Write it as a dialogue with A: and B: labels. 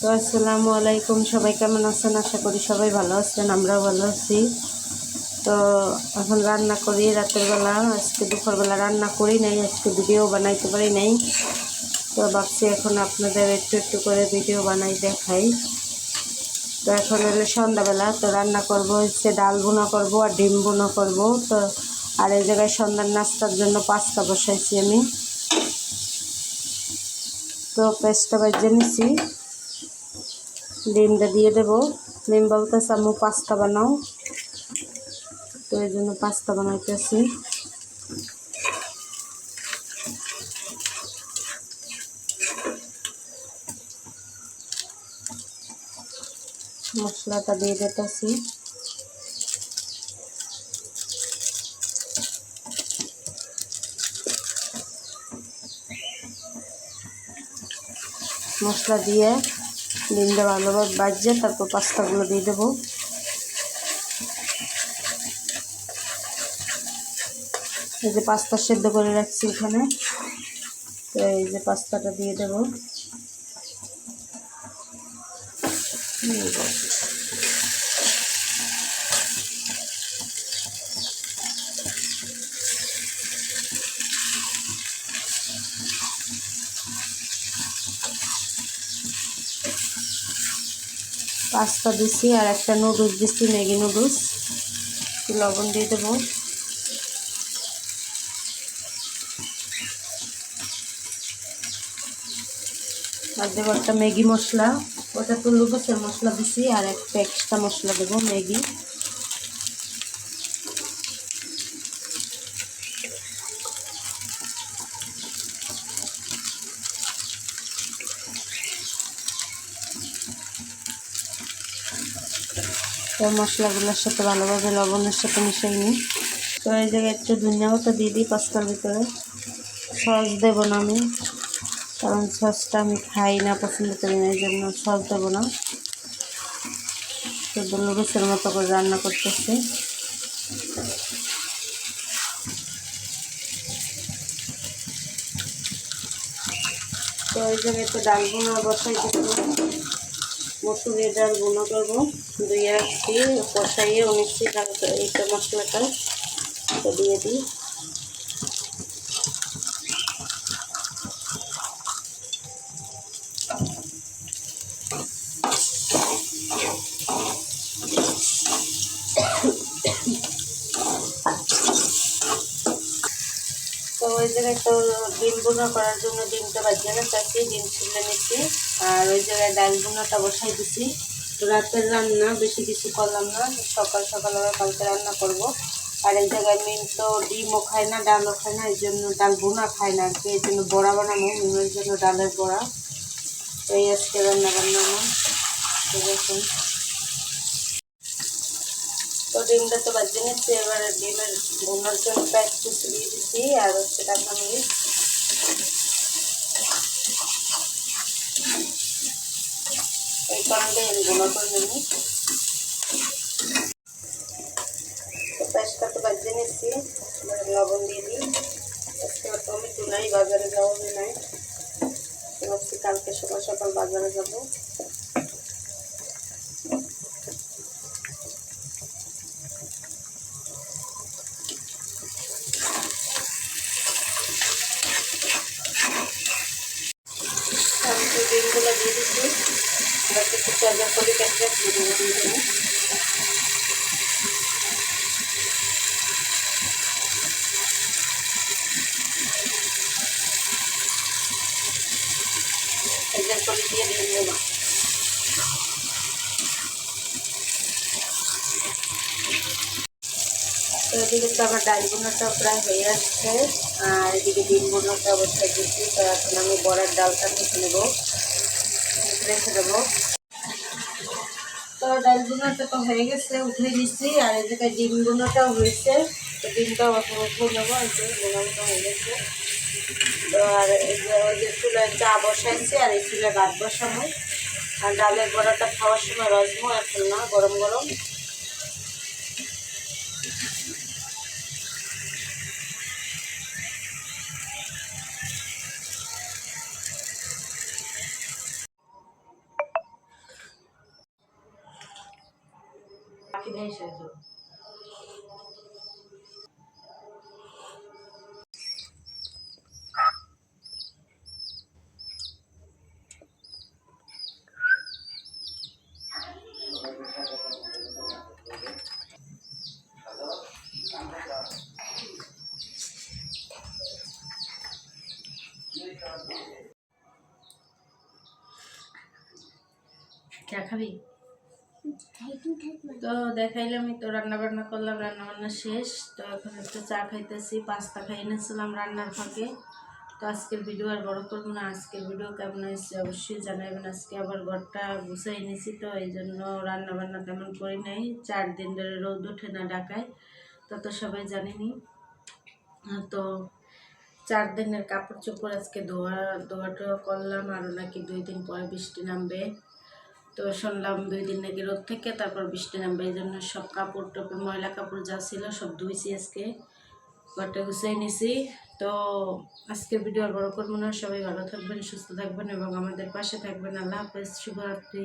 A: তো আসসালামু আলাইকুম, সবাই কেমন আছেন? আশা করি সবাই ভালো আছেন, আমরাও ভালো আছি। তো এখন রান্না করি, রাতের বেলা। আজকে দুপুরবেলা রান্না করি নাই, আজকে ভিডিও বানাইতে পারি নাই। তো ভাবছি এখন আপনাদের একটু একটু করে ভিডিও বানাই দেখাই। তো এখন হলো সন্ধ্যাবেলা, তো রান্না করব, হচ্ছে ডাল বোনা করব আর ডিম বোনা করব। তো আর এই জায়গায় সন্ধ্যার নাস্তার জন্য পাস্তা বসাইছি আমি। তো পেস্টটা বাজিয়ে নিছি। ডিমটা দিয়ে দেবো। ডিম বলতেছে, আম্মু, পাস্তা বানাও। তো এই জন্য পাস্তা বানাইতেছি। মশলাটা দিয়ে দিতেছি। মশলা দিয়ে ডিমটা ভালোভাবে বাজছে, তারপর পাস্তাগুলো দিয়ে দেবো। এই যে পাস্তা সেদ্ধ করে রাখছি এখানে, তো এই যে পাস্তাটা দিয়ে দেবো। পাস্তা দিছি আর একটা নুডলস দিচ্ছি ম্যাগি নুডলস। লবণ দিয়ে দেবো। আর দেবো একটা ম্যাগি মশলা। ওটা তো লুবসের মশলা দিছি আর একটা এক্সট্রা মশলা দেবো, ম্যাগি। তো মশলাগুলোর সাথে ভালোভাবে লবণের সাথে মিশাই নিই। তো এই জায়গায় একটু ধনিয়া মতো দিয়ে দিই পাস্তার ভিতরে। সস দেবো না আমি, কারণ সসটা আমি খাই না, পছন্দ করি না, এই জন্য সস দেবো না। শুধু লুডুসের মতো করে রান্না করতেছি। তো এই জায়গায় তো ডাল বোনা বসাই দিচ্ছি মসুরের ডাল গুঁড়ো করব দুই রাখছি কষাইয়ে অনেকটি এইটা মশলাটা দিয়ে দিই তো ওই জায়গায় তো ডিম বোনা করার জন্য ডিমটা বাজিয়ে চাচ্ছি ডিম ছিলে নিচ্ছি। আর ওই জায়গায় ডাল বোনাটা বসাই দিছি। তো রাতের রান্না, বেশি কিছু করলাম না, সকাল সকাল আবার কালকে রান্না করব। আর এই জায়গায় মিন তো ডিমও খায় না, ডালও খায় না, এই জন্য ডাল বোনা খায় না আর কি, এই জন্য বড়া বানানো মিমের জন্য ডালের বড়া। এই আজকে রান্না বান্না আমার ডিমটা তো বাজিয়ে নিচ্ছি, এবারে ডিমের বোনার জন্য কিছু দিয়ে দিচ্ছি আর হচ্ছে টাকা মিনিট এই কারণে আমি বোনা করে নিই। তো তো বাজিয়ে নিচ্ছি, এবারে লবণ দিয়ে দিই। আজকে টমেটো নাই, বাজারে যাওয়া হবে নাই ভাবছি কালকে সকাল সকাল বাজারে যাব। করে কেটে দিয়ে দেবো দিয়ে দেবো তো এদিকে তো আমার ডাল প্রায় হয়ে আসছে আর এদিকে ডিম বোনাটা অবস্থায় দিচ্ছি তো এখন আমি বড়ার ডালটা মেখে নেব। রেখে দেবো। তো ডাল বোনাটা তো হয়ে গেছে উঠে দিচ্ছি আর এই জায়গায় ডিম বোনাটাও হয়েছে। তো ডিমটাও এখন উঠে নেব বোনাটা হয়ে গেছে। তো আর যে ওই যে চুলায় চা বসাইছি, আর এই চুলে ভাত বসানো আর ডালের বড়াটা খাওয়ার সময় রসমো এখন না গরম গরম। వేసేసారు क्या खाबी? তো দেখাইলামই তো রান্না বান্না করলাম রান্না বান্না শেষ। তো এখন একটু চা খাইতেছি, পাস্তা খাই এনেছিলাম রান্নার ফাঁকে। তো আজকের ভিডিও আর বড় করব না। আজকের ভিডিও কেমন হয়েছে অবশ্যই জানাবেন। আজকে আবার ঘরটা গুছাই নিয়েছি তো, এই জন্য রান্না বান্না তেমন করি নাই। চার দিন ধরে রোদ ওঠে না ঢাকায়, তা তো সবাই জানেনি। তো চার দিনের কাপড় চোপড় আজকে ধোয়া ধোয়াটা করলাম। আরও নাকি দুই দিন পরে বৃষ্টি নামবে। তো শুনলাম দুই দিন নাকি রোদ থেকে, তারপর বৃষ্টি নামবে, এই জন্য সব কাপড় টাপড়, ময়লা কাপড় যা ছিল সব ধুয়েছি আজকে। ঘরটা গুছিয়ে নিছি। তো আজকের ভিডিও আর বড় করব না। সবাই ভালো থাকবেন, সুস্থ থাকবেন এবং আমাদের পাশে থাকবেন। আল্লাহ হাফেজ। শুভরাত্রি।